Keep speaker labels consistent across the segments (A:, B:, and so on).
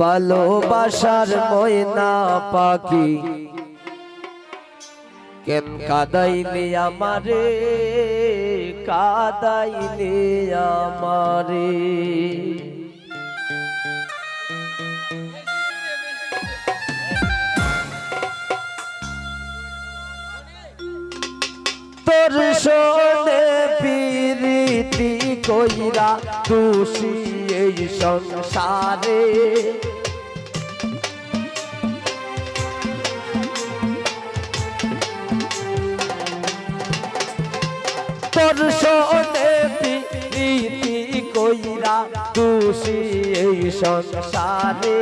A: ভালোবাসার ময়না পাখি। কেন কাদাইলে আমারে? কাদাইলে আমারে। তোর শোনে পিরিতি কইরা তুষি এই সংসারে। তোর শোনে পিরিতি কইরা তুষি এই সংসারে।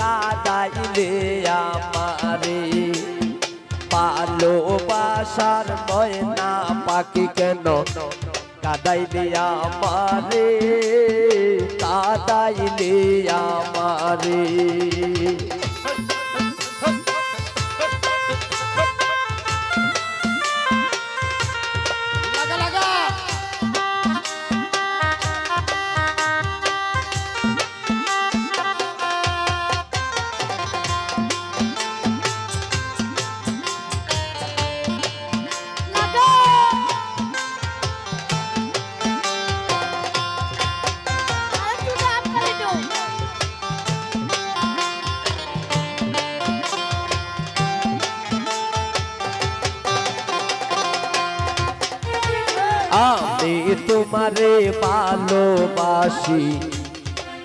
A: কাদাইলে আমারে ভালোবাসার ময়না পাখি কেন কাদাইলে মারে কাদাই দিয়া
B: লাগা
A: ভালোবাসি।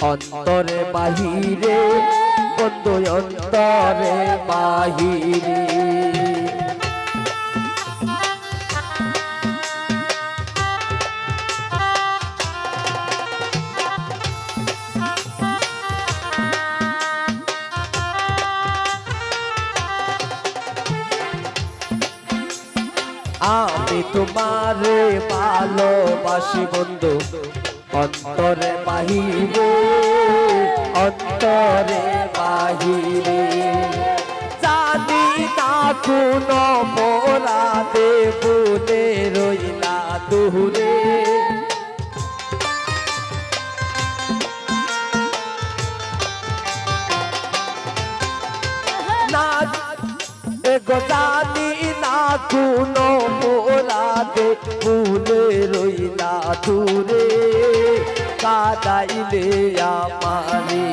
A: অন্তরে বাহিরে বন্ধু অন্তরে বাহিরে। আমি তোমারে ভালোবাসি বন্ধু। অন্তরে বাহিরে অন্তরে বাহিরে। জানি না কোন মোরা দেবুলে রইলা দুহুরে না জানি না কোনো মোরাদে ভুলে রইলা দূরে, কাদাইলে আমারে।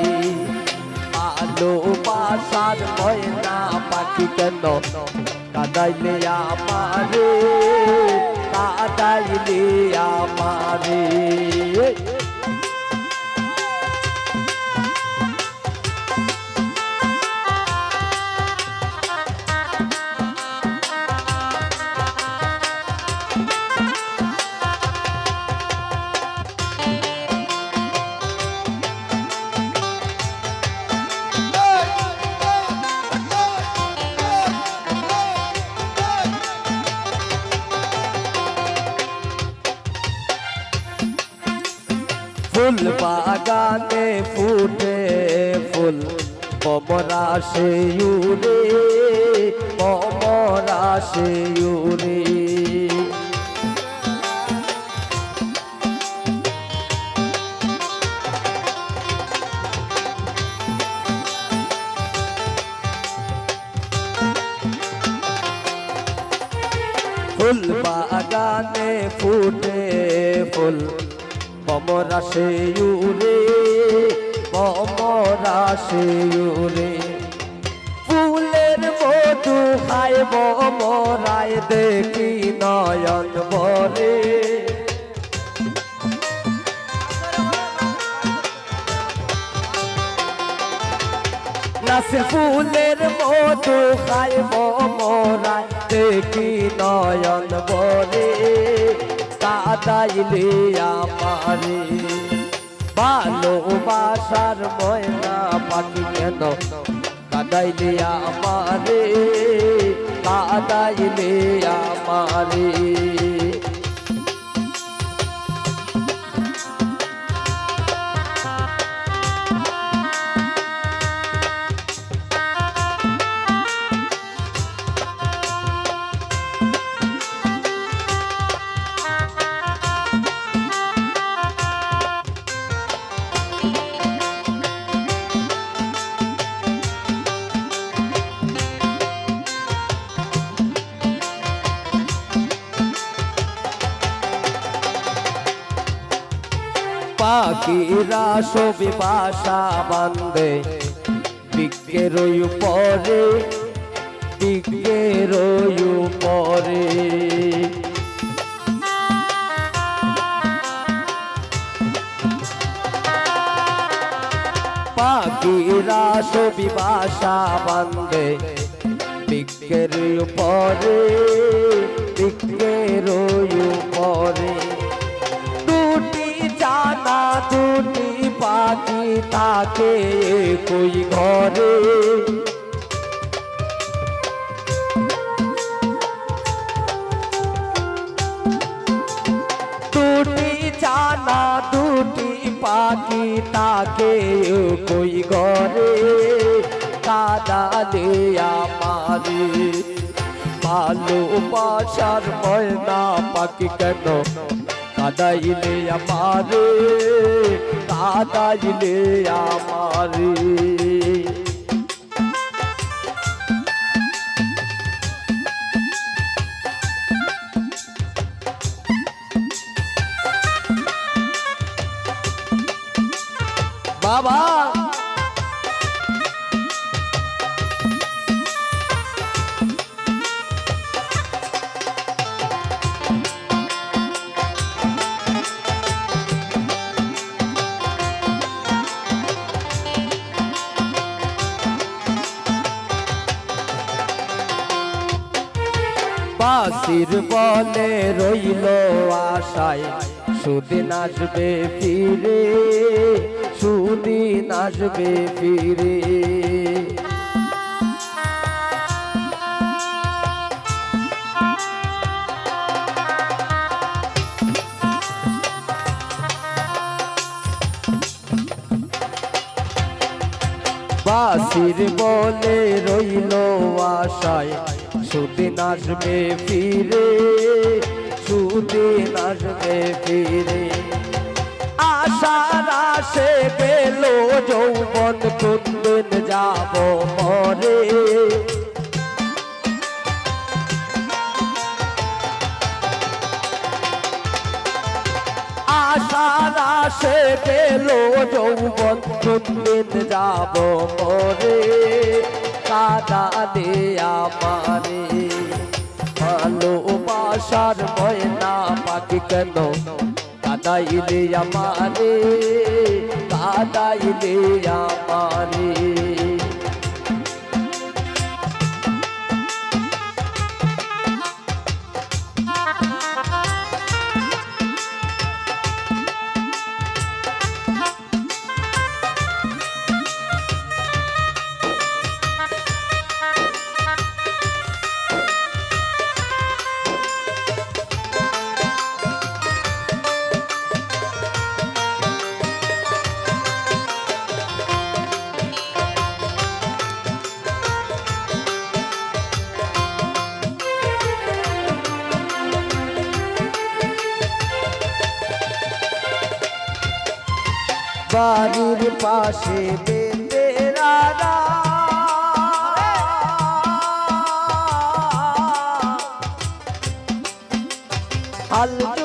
A: আলো বাসার ময়না পাখি কেন কাদাইলে আমারে? কাদাইলে আমারে। বাগানে ফুটে ফুল কমরা সে উড়ে কমরা সে উড়ে ফুল বাগানে ফুটে ফুল কমরা সে উড়ে কমরা সে উড়ে ফুলের মধু খাইব মরায় দেখি নয়ন ভরে। নাসির ফুলের মধু খাইব মরায় দেখি নয়ন ভরে। কাদাইলে আমারে। ভালোবাসার ময়না পাখি কেন কাদাইলে আমারে? কাদাইলে আমারে। পাখিরা সবি বাসা বান্ধে বিজ্ঞের পরে বিজ্ঞের পরে পাখিরা সবি বাসা বান্ধে বিজ্ঞের পরে বিজ্ঞের পরে দুটি পাখি তাকে কই ঘরে। দুটি জানা দুটি পাখি তাকে কই ঘরে। কাদা দেয়া মারি ভালোবাসার ময়না পাখি কেন কাদাইলে আমারে কাদাইলে আমারে। বাসির বলে রইল আশায়। সুদিন আসবে ফিরে সুদিন আসবে ফিরে। বাসির বলে রইল আশায়, সুদিন আসবে ফিরে, সুদিন আসবে ফিরে। আশার আসে পেল যৌবন, কুন্দিন যাব মরে আসে গেল যৌবন কুন্দিন যাব মরে কাদা দেয়া মারে ভালোবাসার ময়না পাখি কেন কাদাইলে আমারে? কাদাইলে আমারে। বাড়ির পাশে বেঁধে রাধা দুই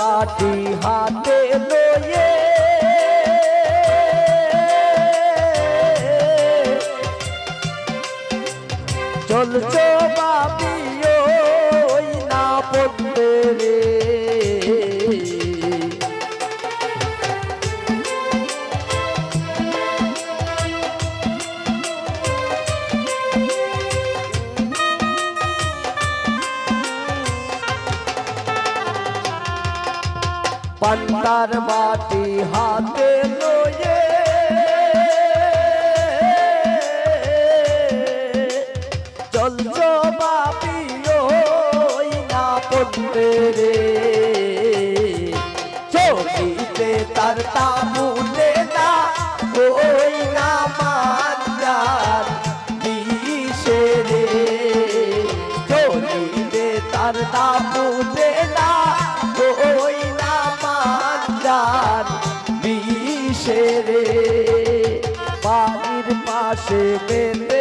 A: বাটি হাতে লয়ে। চলছো বাপিও পান্তার বাটি হাতে লয়ে। চলছ বাপি ওই না পড়তে রে। চোখিতে তার তাবুলে বিষে রে বাড়ির পাশে বেতেরা